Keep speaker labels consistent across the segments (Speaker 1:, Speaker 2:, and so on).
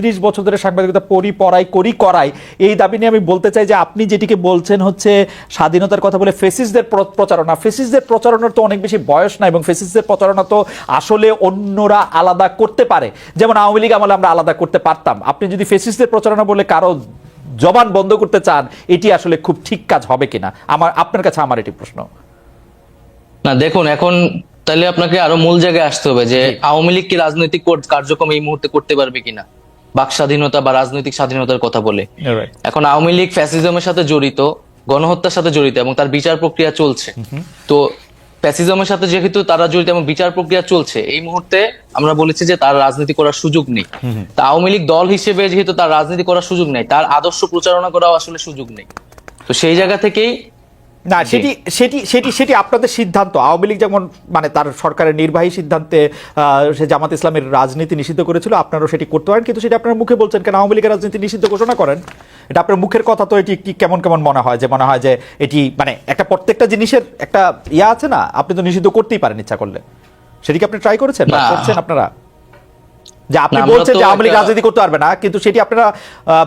Speaker 1: তিরিশ বছর ধরে সাংবাদিকতা পড়ি পড়াই করি করাই। এই দাবি নিয়ে আমি বলতে চাই যে আপনি যেটিকে বলছেন হচ্ছে স্বাধীনতার কথা বলে ফেসিসদের প্রচারণা। ফেসিসদের প্রচারণার তো অনেক বেশি বয়স না এবং ফেসিসদের প্রচারণা তো আসলে অন্যরা আলাদা করতে পারে। যেমন আওয়ামী লীগ আমলে আমরা আলাদা করতে পারতাম। আপনি যদি ফেসিসদের প্রচারণা বলে কারও জবান বন্ধ করতে চান এটি আসলে খুব ঠিক কাজ হবে কিনা? আমার আপনার কাছে আমার এটি প্রশ্ন।
Speaker 2: না দেখুন এখন তাহলে আপনাকে আরও মূল জায়গায় আসতে হবে যে আওয়ামী লীগ কি রাজনৈতিক কর- কার্যক্রম এই মুহূর্তে করতে পারবে কিনা? বাক স্বাধীনতা বা রাজনৈতিক স্বাধীনতার কথা বলে। এখন আওয়ামী লীগ ফ্যাসিজমের সাথে জড়িত গণহত্যার সাথে জড়িত এবং তার বিচার প্রক্রিয়া চলছে। তো ফ্যাসিজমের সাথে যেহেতু তারা জড়িত এবং বিচার প্রক্রিয়া চলছে এই মুহূর্তে আমরা বলেছি যে তার রাজনীতি করার সুযোগ নেই। তা আওয়ামী লীগ দল হিসেবে যেহেতু তার রাজনীতি করার সুযোগ নেই তার আদর্শ প্রচারণা করাও আসলে সুযোগ নেই। তো সেই জায়গা থেকেই
Speaker 1: না সেটি সেটি সেটি সেটি আপনাদের সিদ্ধান্ত। আওয়ামী লীগ যেমন মানে তার সরকারের নির্বাহী সিদ্ধান্তে সে জামাত ইসলামের রাজনীতি নিষিদ্ধ করেছিল আপনারাও সেটি করতে পারেন কিন্তু সেটি আপনার মুখে বলছেন কেন? আওয়ামী লীগের রাজনীতি নিষিদ্ধ ঘোষণা করেন। এটা আপনার মুখের কথা তো এটি কি কেমন কেমন মনে হয়? যে মনে হয় যে এটি মানে একটা প্রত্যেকটা জিনিসের একটা ইয়া আছে না? আপনি তো নিষিদ্ধ করতেই পারেন ইচ্ছা করলে। সেটি কি আপনি ট্রাই করেছেন বা করছেন আপনারা? যে আপনি বলছেন যে আওয়ামী লীগ রাজনীতি করতে পারবে না কিন্তু সেটি আপনারা আহ,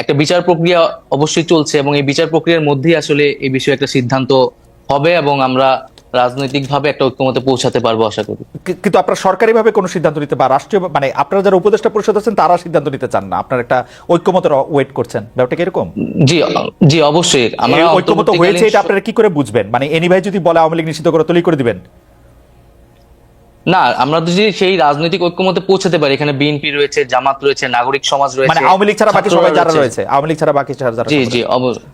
Speaker 2: একটা বিচার প্রক্রিয়া অবশ্যই চলছে এবং এই বিচার প্রক্রিয়ার মধ্যেই আসলে এই বিষয়ে একটা সিদ্ধান্ত হবে এবং আমরা রাজনৈতিকভাবে একটা ঐক্যমতে পৌঁছাতে পারব আশা করি।
Speaker 1: কিন্তু আপনারা সরকারিভাবে কোনো সিদ্ধান্ত নিতে বা রাষ্ট্রীয় মানে আপনারা যারা উপদেষ্টা পরিষদ আছেন তারা সিদ্ধান্ত নিতে চান না। আপনার একটা ঐক্যমতের ওয়েট করছেন। ব্যাপারটা কি এরকম?
Speaker 2: জি জি অবশ্যই। আমরা
Speaker 1: ঐক্যমত হয়েছে এটা আপনারা কি করে বুঝবেন? মানে এনি ভাই যদি বলে আওয়ামী লীগ নিষিদ্ধ করে তৈরি করে দিবেন।
Speaker 2: না আমরা তো যদি সেই রাজনৈতিক ঐক্যমতে পৌঁছাতে পারি। এখানে বিএনপি রয়েছে জামাত রয়েছে নাগরিক সমাজ রয়েছে
Speaker 1: মানে আওয়ামী লীগ ছাড়া বাকি সবাই যারা রয়েছে। আওয়ামী লীগ ছাড়া বাকি যারা
Speaker 2: জি জি অবশ্যই।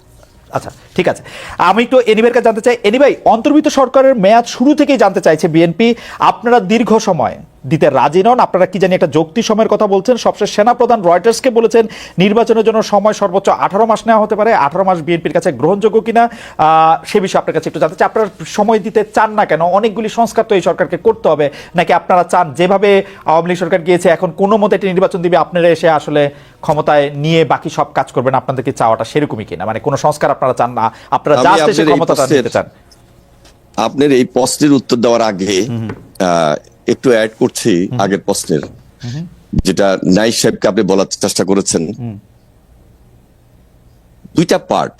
Speaker 1: আচ্ছা ঠিক আছে। আমি একটু এনিবের কাছে জানতে চাই। এনিভাই অন্তর্বিত সরকারের মেয়াদ শুরু থেকেই জানতে চাইছে বিএনপি। আপনারা দীর্ঘ সময় দিতে রাজি নন। আপনারা কি জানি একটা যৌক্তি সময়ের কথা বলছেন। সবশেষ সেনাপ্রধান রয়টার্সকে বলেছেন নির্বাচনের জন্য সময় সর্বোচ্চ আঠারো মাস নেওয়া হতে পারে। আঠারো মাস বিএনপির কাছে গ্রহণযোগ্য কিনা সে বিষয়ে আপনার কাছে একটু জানতে চাই। আপনারা সময় দিতে চান না কেন? অনেকগুলি সংস্কার তো এই সরকারকে করতে হবে। নাকি আপনারা চান যেভাবে আওয়ামী লীগ সরকার গিয়েছে এখন কোনো মতে একটি নির্বাচন দিবে আপনারা এসে আসলে ক্ষমতায় নিয়ে বাকি সব কাজ করবেন আপনাদেরকে চাওয়াটা সেরকমই কিনা? মানে কোনো সংস্কার আপনারা চান না? আপনারা জাস্ট এসে ক্ষমতাটা
Speaker 3: প্রশ্নের-
Speaker 1: নিতে চান।
Speaker 3: আপনার এই প্রশ্নের উত্তর দেওয়ার আগে আহ, একটু অ্যাড করছি আগের প্রশ্নের। যেটা নাই সাহেবকে আপনি বলার চেষ্টা করেছেন। দুইটা পার্ট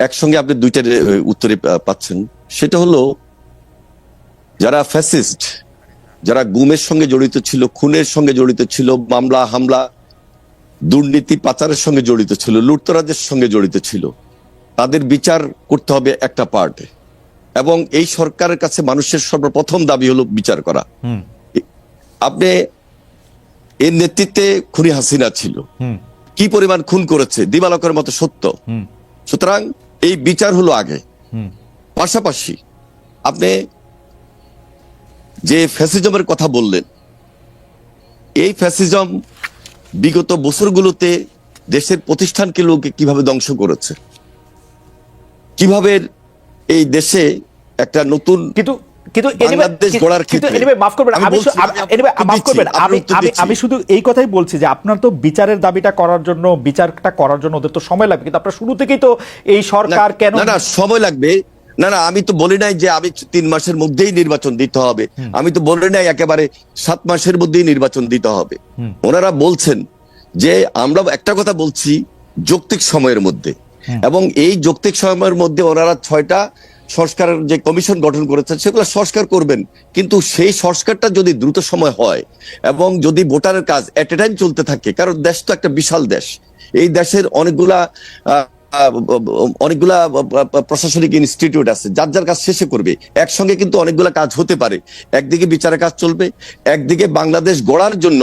Speaker 3: একসঙ্গে আপনি দুইটার আহ, উত্তরে পাচ্ছেন। সেটা হলো যারা ফ্যাসিস্ট যারা গুমের সঙ্গে জড়িত ছিল খুনের সঙ্গে জড়িত ছিল মামলা হামলা দুর্নীতি পাচারের সঙ্গে জড়িত ছিল লুটতরাজের সঙ্গে জড়িত ছিল তাদের বিচার করতে হবে একটা পার্টে এবং এই সরকারের কাছে মানুষের সর্বপ্রথম দাবি হলো বিচার করা। আপনি এর নেতৃত্বে খুনি হাসিনা ছিল। কি পরিমাণ খুন করেছে দিবালকের মতো সত্য। সুতরাং এই বিচার হলো আগে। পাশাপাশি আপনি যে ফ্যাসিজমের কথা বললেন এই ফ্যাসিজম বিগত বছরগুলোতে দেশের প্রতিষ্ঠানকে লোকে কীভাবে ধ্বংস করেছে কীভাবে এই দেশে একটা নতুন
Speaker 1: কিন্তু কিন্তু
Speaker 3: আমি
Speaker 1: শুধু এই কথাই বলছি যে আপনার তো বিচারের দাবিটা করার জন্য বিচারটা করার জন্য ওদের তো সময় লাগবে কিন্তু আপনার শুরু থেকেই তো এই সরকার কেন
Speaker 3: না সময় লাগবে। না না আমি তো বলি নাই যে আমি তিন মাসের মধ্যেই নির্বাচন দিতে হবে। আমি তো বলি নাই একেবারে সাত মাসের মধ্যেই নির্বাচন দিতে হবে। ওনারা বলছেন যে আমরা একটা কথা বলছি যৌক্তিক সময়ের মধ্যে। এবং এই যৌক্তিক সময়ের মধ্যে ওনারা ছয়টা সংস্কারের যে কমিশন গঠন করেছেন সেগুলো সংস্কার করবেন। কিন্তু সেই সংস্কারটা যদি দ্রুত সময় হয় এবং যদি ভোটারের কাজ এট এ টাইম চলতে থাকে, কারণ দেশ তো একটা বিশাল দেশ। এই দেশের অনেকগুলা অনেকগুলা প্রশাসনিক ইনস্টিটিউট আছে, যার যার কাজ শেষে করবে। একসঙ্গে কিন্তু অনেকগুলা কাজ হতে পারে। একদিকে বিচারের কাজ চলবে, একদিকে বাংলাদেশ গড়ার জন্য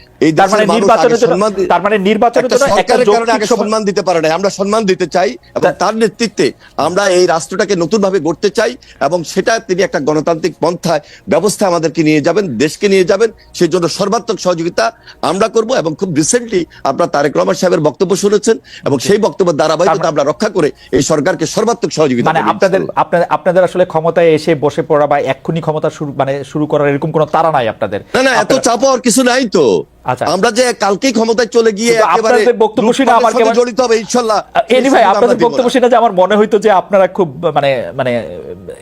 Speaker 3: এই
Speaker 1: মানে
Speaker 3: দেশের
Speaker 1: নির্বাচনের জন্য তার মানে নির্বাচনের জন্য একটা
Speaker 3: কারণে
Speaker 1: যৌক্তিক
Speaker 3: আগে সম্মান দিতে পারে না। আমরা সম্মান দিতে চাই এবং তার নেতৃত্বে আমরা এই রাষ্ট্রটাকে নতুন ভাবে গড়তে চাই এবং সেটা তিনি একটা গণতান্ত্রিক পন্থায় ব্যবস্থা আমাদেরকে নিয়ে যাবেন দেশকে নিয়ে যাবেন। সেই জন্য সর্বাত্মক সহযোগিতা আমরা করব এবং খুব রিসেন্টলি আপনার তারেক রহমান সাহেবের বক্তব্য শুনেছেন এবং সেই বক্তব্যের ধারাবাহিকতা আমরা রক্ষা করে এই সরকারকে সর্বাত্মক সহযোগিতা
Speaker 1: মানে আপনাদের আপনাদের আপনাদের আসলে ক্ষমতায় এসে বসে পড়া বা এক্ষুনি ক্ষমতা শুরু মানে শুরু করার এরকম কোনো তারা নাই আপনাদের।
Speaker 3: না না এত চাপ আর কিছু নাই তো। আমরা যে কালকেই ক্ষমতায় চলে গিয়ে
Speaker 1: আপনাদের বক্তব্য শুনে আমার কেমন-
Speaker 3: জড়িত হবে
Speaker 1: এনি ভাই আপনাদের বক্তব্য। শুনে যে আমার মনে হইতো যে আপনারা খুব মানে মানে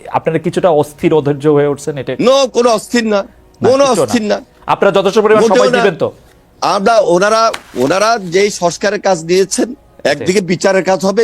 Speaker 1: আপনারা কিছুটা অস্থির অধৈর্য হয়ে উঠছেন এটা
Speaker 3: নো কোনো অস্থির না। কোনো অস্থির না।
Speaker 1: আপনারা যথেষ্ট পরিমাণ সময় দিবেন তো।
Speaker 3: আমরা ওনারা ওনারা যেই সংস্কারের কাজ দিয়েছেন একদিকে বিচারের কাজ হবে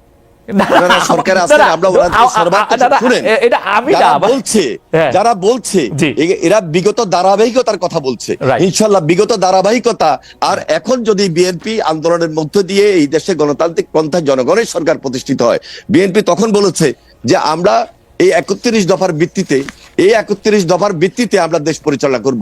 Speaker 3: সরকারে আমরা
Speaker 1: এটা আমি না
Speaker 3: বলছে
Speaker 1: হ্যাঁ।
Speaker 3: যারা বলছে এরা বিগত ধারাবাহিকতার কথা বলছে
Speaker 1: Right.
Speaker 3: বিগত ধারাবাহিকতা আর এখন যদি বিএনপি আন্দোলনের মধ্য দিয়ে এই দেশে গণতান্ত্রিক পন্থায় জনগণের সরকার প্রতিষ্ঠিত হয় বিএনপি তখন বলেছে যে আমরা এই একত্রিশ দফার ভিত্তিতে এই একত্রিশ দফার ভিত্তিতে আমরা দেশ পরিচালনা করব